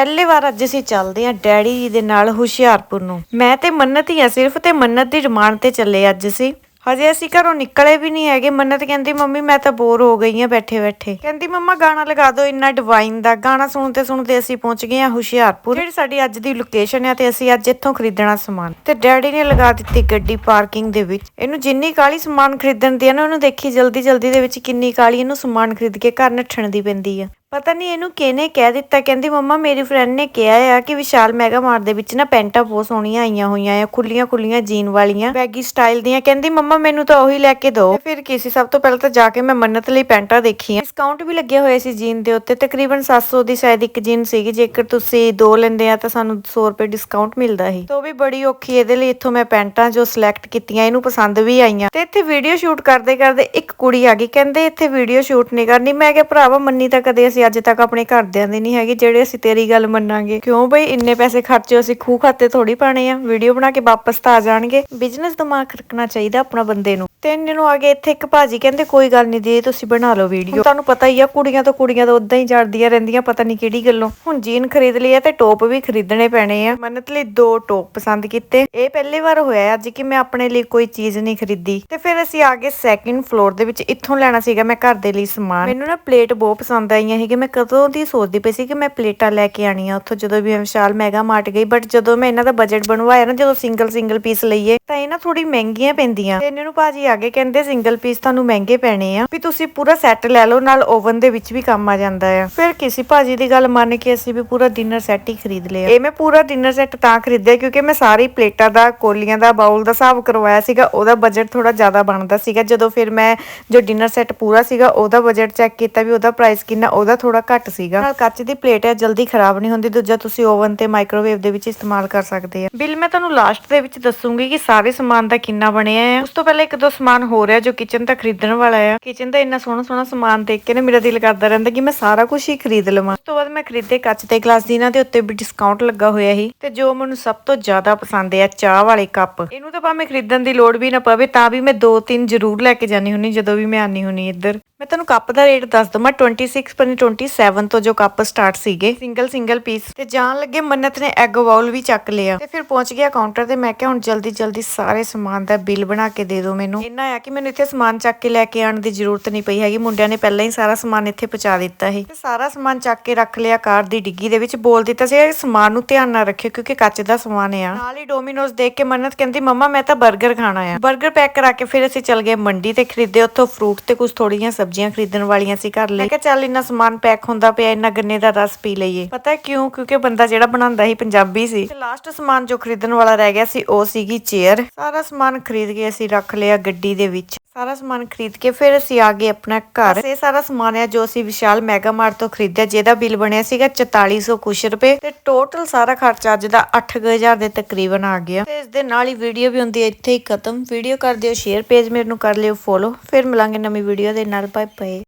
ਪਹਿਲੀ ਵਾਰ ਅੱਜ ਅਸੀਂ ਚੱਲਦੇ ਹਾਂ ਡੈਡੀ ਜੀ ਦੇ ਨਾਲ ਹੁਸ਼ਿਆਰਪੁਰ ਨੂੰ। ਮੈਂ ਤੇ ਮੰਨਤ ਹੀ ਆ ਸਿਰਫ ਤੇ ਮੰਨਤ ਦੀ ਰਿਮਾਂਡ ਤੇ ਚੱਲੇ ਅੱਜ ਅਸੀਂ। ਹਜੇ ਅਸੀਂ ਘਰੋਂ ਨਿਕਲੇ ਵੀ ਨਹੀਂ ਹੈਗੇ। ਮੰਨਤ ਕਹਿੰਦੀ, ਮੰਮੀ, ਮੈਂ ਤਾਂ ਬੋਰ ਹੋ ਗਈ ਆ ਬੈਠੇ ਬੈਠੇ ਕਹਿੰਦੀ, ਮੰਮਾ, ਗਾਣਾ ਲਗਾ ਦਿਓ, ਇੰਨਾ ਡਿਵਾਈਨ ਦਾ। ਗਾਣਾ ਸੁਣਦੇ ਸੁਣਦੇ ਅਸੀਂ ਪਹੁੰਚ ਗਏ ਆ ਹੁਸ਼ਿਆਰਪੁਰ। ਜਿਹੜੀ ਸਾਡੀ ਅੱਜ ਦੀ ਲੋਕੇਸ਼ਨ ਆ ਤੇ ਅਸੀਂ ਅੱਜ ਇੱਥੋਂ ਖਰੀਦਣਾ ਸਮਾਨ। ਤੇ ਡੈਡੀ ਨੇ ਲਗਾ ਦਿੱਤੀ ਗੱਡੀ ਪਾਰਕਿੰਗ ਦੇ ਵਿੱਚ। ਇਹਨੂੰ ਜਿੰਨੀ ਕਾਲੀ ਸਮਾਨ ਖਰੀਦਣ ਦੀ ਆ ਨਾ, ਉਹਨੂੰ ਦੇਖੀ ਜਲਦੀ ਜਲਦੀ ਦੇ ਵਿੱਚ ਕਿੰਨੀ ਕਾਲੀ ਇਹਨੂੰ ਸਮਾਨ ਖਰੀਦ ਕੇ ਘਰ ਨੱਠਣ ਦੀ ਪੈਂਦੀ ਆ। ਪਤਾ ਨਹੀਂ ਇਹਨੂੰ ਕਿਹਨੇ ਕਹਿ ਦਿੱਤਾ, ਕਹਿੰਦੀ ਮੰਮਾ ਮੇਰੀ ਫਰੈਂਡ ਨੇ ਕਿਹਾ ਆ ਕਿ ਵਿਸ਼ਾਲ ਮੈਗਾ ਮਾਰਟ ਦੇ ਵਿੱਚ ਨਾ ਪੈਂਟਾਂ ਬਹੁਤ ਸੋਹਣੀਆਂ ਆਈਆਂ ਹੋਈਆਂ ਆ ਖੁੱਲੀਆਂ ਖੁੱਲੀਆਂ ਜੀਨ ਵਾਲੀਆਂ ਬੈਗੀ ਸਟਾਈਲ ਦੀਆਂ, ਕਹਿੰਦੀ ਮੰਮਾ ਮੈਨੂੰ ਤਾਂ ਉਹੀ ਲੈ ਕੇ ਦਿਓ ਫਿਰ ਕੀ ਸੀ, ਸਭ ਤੋਂ ਪਹਿਲਾਂ ਤਾਂ ਜਾ ਕੇ ਮੈਂ ਮੰਨਤ ਲਈ ਪੈਂਟਾਂ ਦੇਖੀਆਂ। ਡਿਸਕਾਊਂਟ ਵੀ ਲੱਗੇ ਹੋਏ ਸੀ ਜੀਨ ਦੇ ਉੱਤੇ, ਤਕਰੀਬਨ 700 ਦੀ ਸ਼ਾਇਦ ਇੱਕ ਜੀਨ ਸੀਗੀ, ਜੇਕਰ ਤੁਸੀਂ ਦੋ ਲੈਂਦੇ ਆ ਤਾਂ ਸਾਨੂੰ 100 ਰੁਪਏ ਡਿਸਕਾਊਂਟ ਮਿਲਦਾ ਸੀ। ਤੇ ਉਹ ਵੀ ਬੜੀ ਔਖੀ, ਇਹਦੇ ਲਈ ਇੱਥੋਂ ਮੈਂ ਪੈਂਟਾਂ ਜੋ ਸਿਲੈਕਟ ਕੀਤੀਆਂ, ਇਹਨੂੰ ਪਸੰਦ ਵੀ ਆਈਆਂ। ਤੇ ਇੱਥੇ ਵੀਡੀਓ ਸ਼ੂਟ ਕਰਦੇ ਕਰਦੇ ਇੱਕ ਕੁੜੀ ਆ ਗਈ, ਕਹਿੰਦੇ ਇੱਥੇ ਵੀਡੀਓ ਸ਼ੂਟ ਨਹੀਂ ਕਰਨੀ, ਮੈਂ ਕਿਹਾ ਭਰਾਵਾ ਮੰਨੀ ਤਾਂ ਕਦੇ ਅਸੀਂ ਅੱਜ ਤੱਕ ਆਪਣੇ ਘਰਦਿਆਂ ਦੀ ਨਹੀਂ ਹੈਗੀ, ਜਿਹੜੇ ਅਸੀਂ ਤੇਰੀ ਗੱਲ ਮੰਨਾਂਗੇ। ਕਿਉਂ ਬਈ? ਇੰਨੇ ਪੈਸੇ ਖਰਚੇ, ਅਸੀਂ ਖੂਹ ਖਾਤੇ ਥੋੜੀ ਪਾਣੇ ਆ। ਵੀਡੀਓ ਬਣਾ ਕੇ ਵਾਪਸ ਤਾਂ ਆ ਜਾਣਗੇ। ਬਿਜ਼ਨਸ ਦਿਮਾਗ ਰੱਖਣਾ ਚਾਹੀਦਾ ਆਪਣਾ ਬੰਦੇ ਨੂੰ। ਤੇ ਇੰਨੇ ਨੂੰ ਆ ਗਏ, ਇੱਥੇ ਇੱਕ ਭਾਜੀ ਕਹਿੰਦੇ, ਕੋਈ ਗੱਲ ਨਹੀਂ ਦੀ ਤੁਸੀਂ ਬਣਾ ਲਓ ਵੀਡੀਓ ਤੁਹਾਨੂੰ ਪਤਾ ਹੀ ਆ, ਕੁੜੀਆਂ ਤੋਂ ਕੁੜੀਆਂ ਤਾਂ ਉਦਾਂ ਹੀ ਜੜਦੀਆਂ ਰਹਿੰਦੀਆਂ, ਪਤਾ ਨਹੀਂ ਕਿਹੜੀ ਗੱਲੋਂ। ਹੁਣ ਜੀਨ ਖਰੀਦ ਲਈ ਆ ਤੇ ਟੋਪ ਵੀ ਖਰੀਦਣੇ ਪੈਣੇ ਆ। ਮੰਨਤ ਲਈ ਦੋ ਟੋਪ ਪਸੰਦ ਕੀਤੇ। ਇਹ ਪਹਿਲੀ ਵਾਰ ਹੋਇਆ ਅੱਜ ਕਿ ਮੈਂ ਆਪਣੇ ਲਈ ਕੋਈ ਚੀਜ਼ ਨਹੀਂ ਖਰੀਦੀ। ਤੇ ਫਿਰ ਅਸੀਂ ਆ ਗਏ ਸੈਕਿੰਡ ਫਲੋਰ ਦੇ ਵਿੱਚ, ਇੱਥੋਂ ਲੈਣਾ ਸੀਗਾ ਮੈਂ ਘਰ ਦੇ ਲਈ ਸਮਾਨ। ਮੈਨੂੰ ਨਾ ਪਲੇਟ ਬਹੁਤ ਪਸੰਦ ਆਈਆਂ ਸੀ ਮੈਂ ਕਦੋਂ ਦੀ ਸੋਚਦੀ ਪਈ ਸੀ ਕਿ ਮੈਂ ਪਲੇਟਾਂ ਲੈ ਕੇ ਆਣੀਆਂ ਉੱਥੋਂ, ਜਦੋਂ ਵੀ ਵਿਸ਼ਾਲ ਮੈਗਾ ਮਾਰਟ ਗਈ। ਬਟ ਜਦੋਂ ਮੈਂ ਇਹਨਾਂ ਦਾ ਬਜਟ ਬਣਵਾਇਆ ਨਾ, ਜਦੋਂ ਸਿੰਗਲ ਸਿੰਗਲ ਪੀਸ ਲਈਏ, ਤਾਂ ਇਹ ਨਾ ਥੋੜੀ ਮਹਿੰਗੀਆਂ ਪੈਂਦੀਆਂ। ਤੇ ਇਹਨਾਂ ਨੂੰ ਭਾਜੀ ਆ ਗਏ ਕਹਿੰਦੇ ਸਿੰਗਲ ਪੀਸ ਤੁਹਾਨੂੰ ਮਹਿੰਗੇ ਪੈਣੇ ਆ। ਵੀ ਤੁਸੀਂ ਪੂਰਾ ਸੈੱਟ ਲੈ ਲਓ, ਨਾਲ ਓਵਨ ਦੇ ਵਿੱਚ ਵੀ ਕੰਮ ਆ ਜਾਂਦਾ ਆ। ਫਿਰ ਕਿਸੇ ਭਾਜੀ ਦੀ ਗੱਲ ਮੰਨ ਕੇ ਅਸੀਂ ਵੀ ਪੂਰਾ ਡਿਨਰ ਸੈੱਟ ਹੀ ਖਰੀਦ ਲਿਆ। ਇਹ ਮੈਂ ਪੂਰਾ ਡਿਨਰ ਸੈੱਟ ਤਾਂ ਖਰੀਦਿਆ ਕਿਉਂਕਿ ਮੈਂ ਸਾਰੀ ਪਲੇਟਾਂ ਦਾ, ਕੋਲੀਆਂ ਦਾ ਬਾਉਲ ਦਾ ਹਿਸਾਬ ਕਰਵਾਇਆ ਸੀਗਾ। ਉਹਦਾ ਬਜਟ ਥੋੜਾ ਜ਼ਿਆਦਾ ਬਣਦਾ ਸੀਗਾ। ਜਦੋਂ ਫਿਰ ਮੈਂ ਜੋ ਡਿਨਰ ਸੈੱਟ ਪੂਰਾ ਸੀਗਾ, ਉਹਦਾ ਬਜਟ ਚੈੱਕ ਕੀਤਾ ਵੀ ਉਹਦਾ ਪ੍ਰਾਈਸ ਕਿੰਨਾ, ਉਹਦਾ ਥੋੜਾ ਘੱਟ ਸੀਗਾ। ਨਾਲ ਕੱਚ ਦੀ ਪਲੇਟ ਹੈ ਜਲਦੀ ਖਰਾਬ ਨਹੀਂ ਹੁੰਦੀ। ਦੂਜਾ, ਤੁਸੀਂ ਓਵਨ ਤੇ ਮਾਈਕ੍ਰੋਵੇਵ ਦੇ ਵਿੱਚ ਇਸਤੇਮਾਲ ਕਰ ਸਕਦੇ ਆ। ਬਿੱਲ ਮੈਂ ਤੁਹਾਨੂੰ ਲਾਸਟ ਦੇ ਵਿੱਚ ਦੱਸੂਗੀ ਕਿ ਸਾਰੇ ਸਮਾਨ ਦਾ ਕਿੰਨਾ ਬਣਿਆ ਹੈ ਉਸ ਤੋਂ ਪਹਿਲਾਂ ਇੱਕ ਦੋ ਸਮਾਨ ਹੋ ਰਿਹਾ ਜੋ ਕਿਚਨ ਦਾ ਖਰੀਦਣ ਵਾਲਾ ਆ। ਕਿਚਨ ਦਾ ਇੰਨਾ ਸੋਹਣਾ ਸੋਹਣਾ ਸਮਾਨ ਦੇਖ ਕੇ ਨਾ ਮੇਰਾ ਦਿਲ ਕਰਦਾ ਰਹਿੰਦਾ ਕਿ ਮੈਂ ਸਾਰਾ ਕੁਝ ਹੀ ਖਰੀਦ ਲਵਾਂ। ਉਸ ਤੋਂ ਬਾਅਦ ਮੈਂ ਖਰੀਦੇ ਕੱਚ ਦੇ ਗਲਾਸ ਜਿਨ੍ਹਾਂ ਦੇ ਉੱਤੇ ਵੀ ਡਿਸਕਾਊਂਟ ਲੱਗਾ ਹੋਇਆ ਸੀ ਤੇ ਜੋ ਮੈਨੂੰ ਸਭ ਤੋਂ ਜ਼ਿਆਦਾ ਪਸੰਦ ਆ ਚਾਹ ਵਾਲੇ ਕੱਪ। ਇਹਨੂੰ ਤਾਂ ਭਾਵੇਂ ਖਰੀਦਣ ਦੀ ਲੋੜ ਵੀ ਨਾ ਪਵੇ, ਤਾਂ ਵੀ ਮੈਂ ਦੋ ਤਿੰਨ ਜ਼ਰੂਰ ਲੈ ਕੇ ਜਾਣੀ ਹੁੰਨੀ ਜਦੋਂ ਵੀ ਮੈਂ ਆਨੀ ਹੁੰਨੀ ਇੱਧਰ। ਮੈਂ ਤੁਹਾਨੂੰ ਕੱਪ ਦਾ ਰੇਟ ਦੱਸ ਦਵਾਂ 26 ਪਨ 27 ਤੋਂ ਜੋ ਕੱਪ ਸਟਾਰਟ ਸੀਗੇ ਸਿੰਗਲ ਸਿੰਗਲ ਪੀਸ ਤੇ ਜਾਣ ਲੱਗੇ ਮੰਨਤ ਨੇ ਐਗ ਬਾਉਲ ਵੀ ਚੱਕ ਲਿਆ। ਤੇ ਫਿਰ ਪਹੁੰਚ ਗਿਆ ਕਾਊਂਟਰ ਤੇ ਮੈਂ ਕਿਹਾ, ਹੁਣ ਜਲਦੀ ਜਲਦੀ ਸਾਰੇ ਸਮਾਨ ਦਾ ਬਿੱਲ ਬਣਾ ਕੇ ਦੇ ਦਿਓ ਮੈਨੂੰ। ਇੰਨਾ ਆ ਕਿ ਮੈਨੂੰ ਇੱਥੇ ਸਮਾਨ ਚੱਕ ਕੇ ਲੈ ਕੇ ਆਉਣ ਦੀ ਜ਼ਰੂਰਤ ਨਹੀਂ ਪਈ ਹੈਗੀ। ਮੁੰਡਿਆਂ ਨੇ ਪਹਿਲਾਂ ਹੀ ਸਾਰਾ ਸਮਾਨ ਇੱਥੇ ਪਹੁੰਚਾ ਦਿੱਤਾ ਸੀ। ਤੇ ਸਾਰਾ ਸਮਾਨ ਚੱਕ ਕੇ ਰੱਖ ਲਿਆ ਕਾਰ ਦੀ ਡਿੱਗੀ ਦੇ ਵਿੱਚ। ਬੋਲ ਦਿੱਤਾ ਸੀ ਸਮਾਨ ਨੂੰ ਧਿਆਨ ਨਾਲ ਰੱਖਿਓ ਕਿਉਂਕਿ ਕੱਚ ਦਾ ਸਮਾਨ ਆ। ਨਾਲ ਹੀ ਡੋਮਿਨੋਜ਼ ਦੇਖ ਕੇ ਮੰਨਤ ਕਹਿੰਦੀ, ਮੰਮਾ, ਮੈਂ ਤਾਂ 버ਗਰ ਖਾਣਾ ਆ। 버ਗਰ ਪੈਕ ਕਰਾ ਕੇ ਫਿਰ ਅਸੀਂ ਚੱਲ ਗਏ ਮੰਡੀ ਤੇ ਖਰੀਦੇ। ਉੱਥੋਂ ਫਰੂਟ ਤੇ ਕੁਝ ਥੋੜੀਆਂ ਸਬਜ਼ੀਆਂ ਖਰੀਦਣ ਵਾਲੀਆਂ ਸੀ ਘਰ ਲਈ। ਮੈਂ ਕਿਹਾ ਚੱਲ ਇੰਨਾ ਸਮਾਨ ਪੈਕ ਹੁੰਦਾ ਪਿਆ ਇੰਨਾ ਗੰਨੇ ਦਾ ਰਸ ਪੀ ਲਈਏ। ਪਤਾ ਕਿਉਂ? ਕਿਉਂਕਿ ਬੰਦਾ ਜਿਹੜਾ ਬਣਾਉਂਦਾ ਸੀ ਪੰਜਾਬੀ ਸੀ। ਤੇ ਲਾਸਟ ਸਮਾਨ ਜੋ ਖਰੀਦਣ ਵਾਲਾ ਰਹਿ ਗਿਆ ਸੀ ਉਹ ਸੀਗੀ ਚੇਅਰ ਸਾਰਾ ਸਮਾਨ ਖਰੀਦ ਕੇ ਅਸੀਂ ਰੱਖ ਲਿਆ ਗੱਡੀ ਦੇ ਵਿੱਚ। ਸਾਰਾ ਸਮਾਨ ਖਰੀਦ ਕੇ ਫਿਰ ਅਸੀਂ ਆ ਗਏ ਆਪਣਾ ਘਰ। ਇਹ ਸਾਰਾ ਸਮਾਨ ਹੈ ਜੋ ਅਸੀਂ ਵਿਸ਼ਾਲ ਮੈਗਾ ਮਾਰਟ ਤੋਂ ਖਰੀਦਿਆ, ਜਿਹਦਾ ਬਿੱਲ ਬਣਿਆ ਸੀਗਾ 4400 ਕੁਛ ਰੁਪਏ ਤੇ ਟੋਟਲ ਸਾਰਾ ਖਰਚਾ ਅੱਜ ਦਾ 8000 ਦੇ ਤਕਰੀਬਨ ਆ ਗਿਆ। ਤੇ ਇਸ ਦੇ ਨਾਲ ਹੀ ਵੀਡੀਓ ਵੀ ਹੁੰਦੀ ਹੈ ਇੱਥੇ ਹੀ ਖਤਮ। ਵੀਡੀਓ ਕਰ ਦਿਓ ਸ਼ੇਅਰ ਪੇਜ ਮੇਰੇ ਨੂੰ ਕਰ ਲਿਓ ਫੋਲੋ ਫਿਰ ਮਿਲਾਂਗੇ ਨਵੀਂ ਵੀਡੀਓ ਦੇ ਨਾਲ। Bye bye